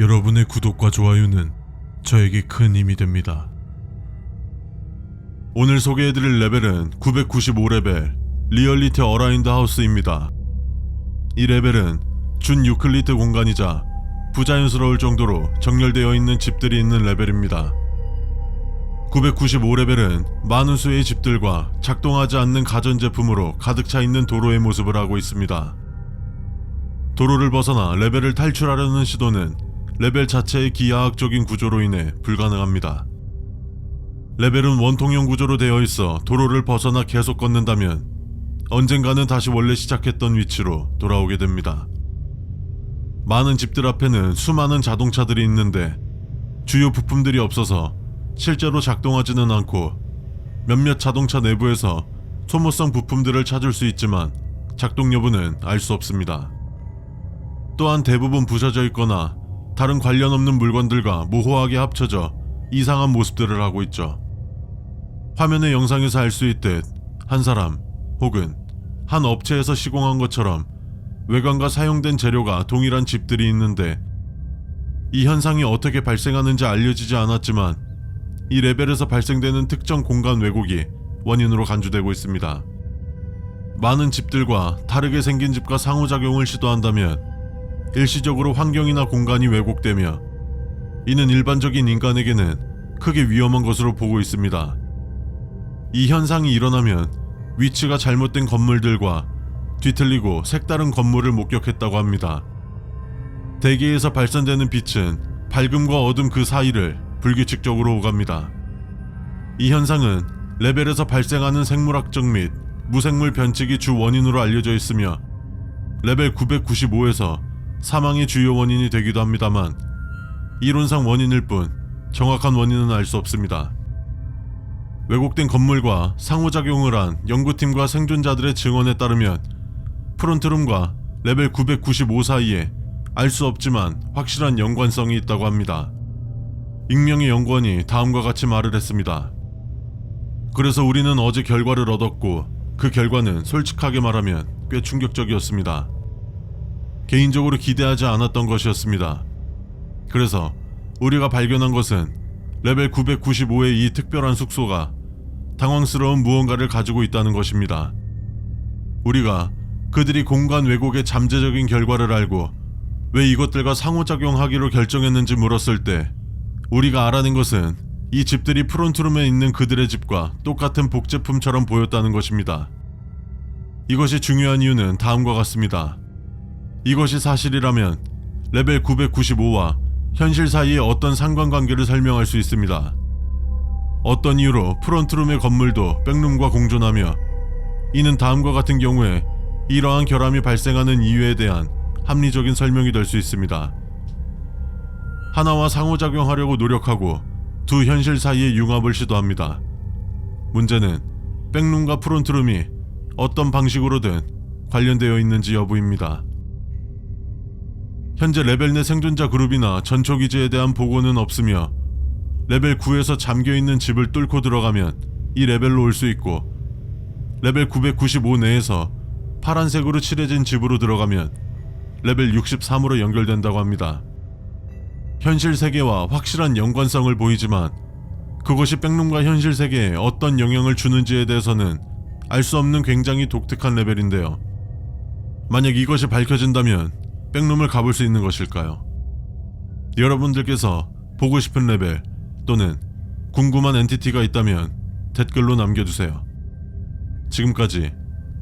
여러분의 구독과 좋아요는 저에게 큰 힘이 됩니다. 오늘 소개해드릴 레벨은 995레벨 리얼리티 어라인드 하우스입니다. 이 레벨은 준 유클리드 공간이자 부자연스러울 정도로 정렬되어 있는 집들이 있는 레벨입니다. 995레벨은 많은 수의 집들과 작동하지 않는 가전제품으로 가득 차 있는 도로의 모습을 하고 있습니다. 도로를 벗어나 레벨을 탈출하려는 시도는 레벨 자체의 기하학적인 구조로 인해 불가능합니다. 레벨은 원통형 구조로 되어 있어 도로를 벗어나 계속 걷는다면 언젠가는 다시 원래 시작했던 위치로 돌아오게 됩니다. 많은 집들 앞에는 수많은 자동차들이 있는데 주요 부품들이 없어서 실제로 작동하지는 않고 몇몇 자동차 내부에서 소모성 부품들을 찾을 수 있지만 작동 여부는 알 수 없습니다. 또한 대부분 부서져 있거나 다른 관련 없는 물건들과 모호하게 합쳐져 이상한 모습들을 하고 있죠. 화면의 영상에서 알 수 있듯 한 사람 혹은 한 업체에서 시공한 것처럼 외관과 사용된 재료가 동일한 집들이 있는데 이 현상이 어떻게 발생하는지 알려지지 않았지만 이 레벨에서 발생되는 특정 공간 왜곡이 원인으로 간주되고 있습니다. 많은 집들과 다르게 생긴 집과 상호작용을 시도한다면 일시적으로 환경이나 공간이 왜곡되며 이는 일반적인 인간에게는 크게 위험한 것으로 보고 있습니다. 이 현상이 일어나면 위치가 잘못된 건물들과 뒤틀리고 색다른 건물을 목격했다고 합니다. 대기에서 발산되는 빛은 밝음과 어둠 그 사이를 불규칙적으로 오갑니다. 이 현상은 레벨에서 발생하는 생물학적 및 무생물 변칙이 주 원인으로 알려져 있으며 레벨 995에서 사망의 주요 원인이 되기도 합니다만 이론상 원인일 뿐 정확한 원인은 알 수 없습니다. 왜곡된 건물과 상호작용을 한 연구팀과 생존자들의 증언에 따르면 프론트룸과 레벨 995 사이에 알 수 없지만 확실한 연관성이 있다고 합니다. 익명의 연구원이 다음과 같이 말을 했습니다. 그래서 우리는 어제 결과를 얻었고 그 결과는 솔직하게 말하면 꽤 충격적이었습니다. 개인적으로 기대하지 않았던 것이었습니다. 그래서 우리가 발견한 것은 레벨 995의 이 특별한 숙소가 당황스러운 무언가를 가지고 있다는 것입니다. 우리가 그들이 공간 왜곡의 잠재적인 결과를 알고 왜 이것들과 상호작용하기로 결정했는지 물었을 때 우리가 알아낸 것은 이 집들이 프론트룸에 있는 그들의 집과 똑같은 복제품처럼 보였다는 것입니다. 이것이 중요한 이유는 다음과 같습니다. 이것이 사실이라면 레벨 995와 현실 사이의 어떤 상관관계를 설명할 수 있습니다. 어떤 이유로 프론트룸의 건물도 백룸과 공존하며 이는 다음과 같은 경우에 이러한 결함이 발생하는 이유에 대한 합리적인 설명이 될 수 있습니다. 하나와 상호작용하려고 노력하고 두 현실 사이의 융합을 시도합니다. 문제는 백룸과 프론트룸이 어떤 방식으로든 관련되어 있는지 여부입니다. 현재 레벨 내 생존자 그룹이나 전초 기지에 대한 보고는 없으며 레벨 9에서 잠겨 있는 집을 뚫고 들어가면 이 레벨로 올 수 있고 레벨 995 내에서 파란색으로 칠해진 집으로 들어가면 레벨 63으로 연결된다고 합니다. 현실 세계와 확실한 연관성을 보이지만 그것이 백룸과 현실 세계에 어떤 영향을 주는지에 대해서는 알 수 없는 굉장히 독특한 레벨인데요. 만약 이것이 밝혀진다면 백룸을 가볼 수 있는 것일까요? 여러분들께서 보고 싶은 레벨 또는 궁금한 엔티티가 있다면 댓글로 남겨주세요. 지금까지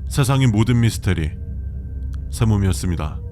세상의 모든 미스테리 세몸이었습니다.